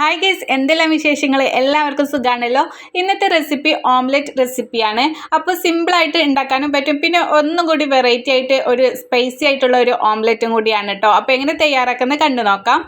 Hi guys എന്തെല്ലാം വിശേഷങ്ങൾ എല്ലാവർക്കും സുഖമാണല്ലോ ഇന്നത്തെ റെസിപ്പി ഓംലെറ്റ് റെസിപ്പിയാണ് അപ്പോൾ സിമ്പിളായിട്ട് ഉണ്ടാക്കാനും പറ്റും. പിന്നെ ഒന്നും കൂടി വെറൈറ്റി ആയിട്ട് ഒരു സ്പൈസി ആയിട്ടുള്ള ഒരു ഓംലെറ്റും കൂടിയാണ് കേട്ടോ അപ്പോൾ എങ്ങനെ തയ്യാറാക്കുന്നത് കണ്ടു നോക്കാം.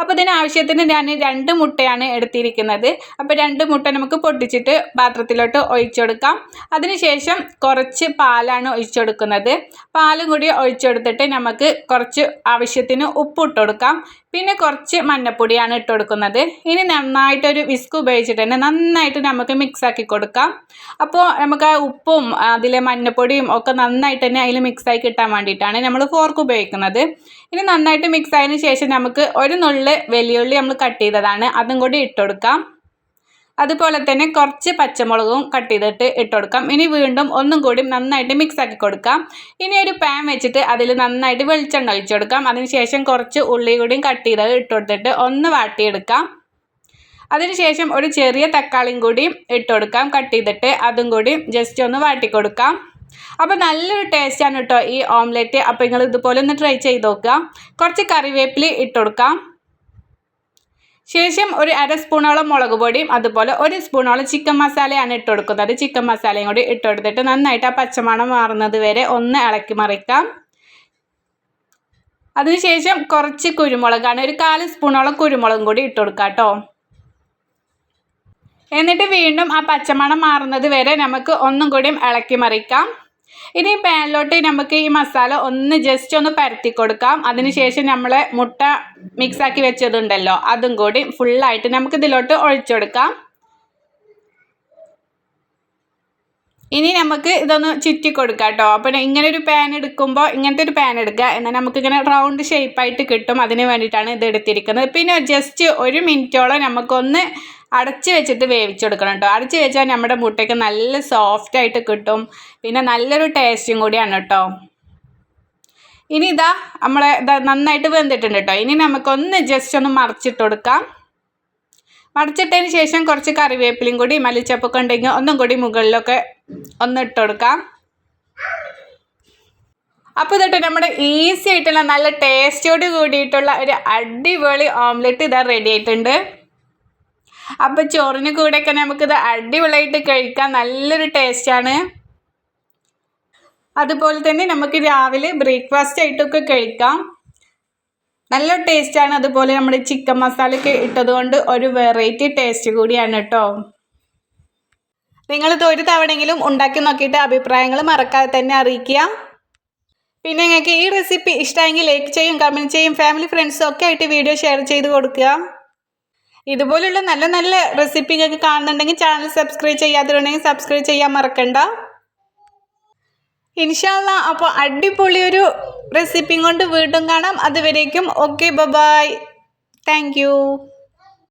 അപ്പോൾ ഇതിന് ആവശ്യത്തിന് ഞാൻ രണ്ട് മുട്ടയാണ് എടുത്തിരിക്കുന്നത്. അപ്പോൾ രണ്ട് മുട്ട നമുക്ക് പൊട്ടിച്ചിട്ട് പാത്രത്തിലോട്ട് ഒഴിച്ചു കൊടുക്കാം. അതിനുശേഷം കുറച്ച് പാലാണ് ഒഴിച്ചു കൊടുക്കുന്നത്. പാലും കൂടി ഒഴിച്ചു കൊടുത്തിട്ട് നമുക്ക് കുറച്ച് ആവശ്യത്തിന് ഉപ്പ് ഇട്ട് കൊടുക്കാം. പിന്നെ കുറച്ച് മഞ്ഞപ്പൊടിയാണ് ഇട്ട് കൊടുക്കുന്നത്. ഇനി നന്നായിട്ടൊരു വിസ്ക് ഉപയോഗിച്ചിട്ട് തന്നെ നന്നായിട്ട് നമുക്ക് മിക്സ് ആക്കി കൊടുക്കാം. അപ്പോൾ നമുക്ക് ആ ഉപ്പും അതിലെ മഞ്ഞപ്പൊടിയും ഒക്കെ നന്നായിട്ട് തന്നെ അതിൽ മിക്സായി കിട്ടാൻ വേണ്ടിയിട്ടാണ് നമ്മൾ ഫോർക്ക് ഉപയോഗിക്കുന്നത്. ഇനി നന്നായിട്ട് മിക്സ് ആയതിനു ശേഷം നമുക്ക് ഒരു നുള്ള് വെല്ലുള്ളി നമ്മൾ കട്ട് ചെയ്തതാണ്. അതും കൂടി ഇട്ടുകൊടുക്കാം അതുപോലെ തന്നെ കുറച്ച് പച്ചമുളകും കട്ട് ചെയ്തിട്ട് ഇട്ട് കൊടുക്കാം. ഇനി വീണ്ടും ഒന്നും കൂടി നന്നായിട്ട് മിക്സ് ആക്കി കൊടുക്കാം. ഇനി ഒരു പാൻ വെച്ചിട്ട് അതിൽ നന്നായിട്ട് വെളിച്ചെണ്ണ ഒഴിച്ചു കൊടുക്കാം. അതിനുശേഷം കുറച്ച് ഉള്ളി കൂടിയും കട്ട് ചെയ്തത് ഇട്ട് കൊടുത്തിട്ട് ഒന്ന് വാട്ടിയെടുക്കാം. അതിനുശേഷം ഒരു ചെറിയ തക്കാളിയും കൂടി ഇട്ട് കൊടുക്കാം. കട്ട് ചെയ്തിട്ട് അതും കൂടി ജസ്റ്റ് ഒന്ന് വാട്ടി കൊടുക്കാം. അപ്പോൾ നല്ലൊരു ടേസ്റ്റാണ് കേട്ടോ ഈ ഓംലെറ്റ് അപ്പോൾ നിങ്ങൾ ഇതുപോലെ ഒന്ന് ട്രൈ ചെയ്ത് നോക്കുക. കുറച്ച് കറിവേപ്പില ഇട്ട് കൊടുക്കാം. ശേഷം ഒരു അര സ്പൂണോളം മുളക് പൊടിയും അതുപോലെ ഒരു സ്പൂണോളം ചിക്കൻ മസാലയാണ് ഇട്ട് കൊടുക്കുന്നത്. ചിക്കൻ മസാലയും കൂടി ഇട്ട് കൊടുത്തിട്ട് നന്നായിട്ട് ആ പച്ചമണം മാറുന്നത് വരെ ഒന്ന് ഇളക്കി മറിക്കാം. അതിനുശേഷം കുറച്ച് കുരുമുളകാണ് ഒരു കാൽ സ്പൂണോളം കുരുമുളകും കൂടി ഇട്ട് കൊടുക്കാം കേട്ടോ. എന്നിട്ട് വീണ്ടും ആ പച്ചമണം മാറുന്നത് വരെ നമുക്ക് ഒന്നും കൂടിയും ഇളക്കി മറിക്കാം. ഇനി പാനിലോട്ട് നമുക്ക് ഈ മസാല ഒന്ന് ജസ്റ്റ് ഒന്ന് പരത്തി കൊടുക്കാം. അതിനുശേഷം നമ്മൾ മുട്ട മിക്സാക്കി വെച്ചതുണ്ടല്ലോ അതും കൂടി ഫുള്ളായിട്ട് നമുക്ക് ഇതിലോട്ട് ഒഴിച്ചുകൊടുക്കാം ഇനി നമുക്ക് ഇതൊന്ന് ചുറ്റി കൊടുക്കാം കേട്ടോ അപ്പം ഇങ്ങനെ ഒരു പാൻ എടുക്കുമ്പോൾ ഇങ്ങനത്തെ ഒരു പാൻ എടുക്കുക. എന്നാൽ നമുക്കിങ്ങനെ റൗണ്ട് ഷേപ്പായിട്ട് കിട്ടും. അതിന് വേണ്ടിയിട്ടാണ് ഇത് എടുത്തിരിക്കുന്നത്. പിന്നെ ജസ്റ്റ് ഒരു മിനിറ്റോളം നമുക്കൊന്ന് അടച്ച് വെച്ചിട്ട് വേവിച്ചെടുക്കണം കേട്ടോ. അടച്ചു വെച്ചാൽ നമ്മുടെ മുട്ടയ്ക്ക് നല്ല സോഫ്റ്റ് ആയിട്ട് കിട്ടും. പിന്നെ നല്ലൊരു ടേസ്റ്റും കൂടിയാണ് കേട്ടോ. ഇനി ഇതാ നമ്മളെ ഇതാ നന്നായിട്ട് വെന്തിട്ടുണ്ട് കേട്ടോ. ഇനി നമുക്കൊന്ന് ജസ്റ്റ് ഒന്ന് മറിച്ചിട്ട് കൊടുക്കാം. മറിച്ചിട്ടതിന് ശേഷം കുറച്ച് കറിവേപ്പിലയും കൂടി മല്ലിച്ചപ്പൊക്കെ ഉണ്ടെങ്കിൽ ഒന്നും കൂടി മുകളിലൊക്കെ ഒന്ന് ഇട്ട് കൊടുക്കാം. അപ്പോൾ ഇതൊട്ട് നമ്മുടെ ഈസി ആയിട്ടുള്ള നല്ല ടേസ്റ്റോട് കൂടിയിട്ടുള്ള ഒരു അടിപൊളി ഓംലെറ്റ് ഇതാ റെഡി ആയിട്ടുണ്ട്. അപ്പോൾ ചോറിന് കൂടെയൊക്കെ നമുക്കിത് അടിപൊളിയായിട്ട് കഴിക്കാം നല്ലൊരു ടേസ്റ്റാണ് അതുപോലെ തന്നെ നമുക്ക് രാവിലെ ബ്രേക്ക്ഫാസ്റ്റ് ആയിട്ടൊക്കെ കഴിക്കാം. നല്ല ടേസ്റ്റാണ് അതുപോലെ നമ്മുടെ ചിക്കൻ മസാലയൊക്കെ ഇട്ടതുകൊണ്ട് ഒരു വെറൈറ്റി ടേസ്റ്റ് കൂടിയാണ് കേട്ടോ നിങ്ങളിത് ഒരു തവണയെങ്കിലും ഉണ്ടാക്കി നോക്കിയിട്ട് അഭിപ്രായങ്ങൾ മറക്കാതെ തന്നെ അറിയിക്കുക. പിന്നെ നിങ്ങൾക്ക് ഈ റെസിപ്പി ഇഷ്ടമെങ്കിൽ ലൈക്ക് ചെയ്യും കമന്റ് ചെയ്യും ഫാമിലി ഫ്രണ്ട്സും ഒക്കെ ആയിട്ട് വീഡിയോ ഷെയർ ചെയ്ത് കൊടുക്കുക. ഇതുപോലുള്ള നല്ല നല്ല റെസിപ്പി നിങ്ങൾക്ക് കാണുന്നുണ്ടെങ്കിൽ ചാനൽ സബ്സ്ക്രൈബ് ചെയ്യാത്തതുണ്ടെങ്കിൽ സബ്സ്ക്രൈബ് ചെയ്യാൻ മറക്കണ്ട. ഇൻഷാല്ല അപ്പോൾ അടിപൊളി ഒരു റെസിപ്പിയും കൊണ്ട് വീണ്ടും കാണാം. അതുവരേക്കും ഓക്കെ ബബായ് താങ്ക്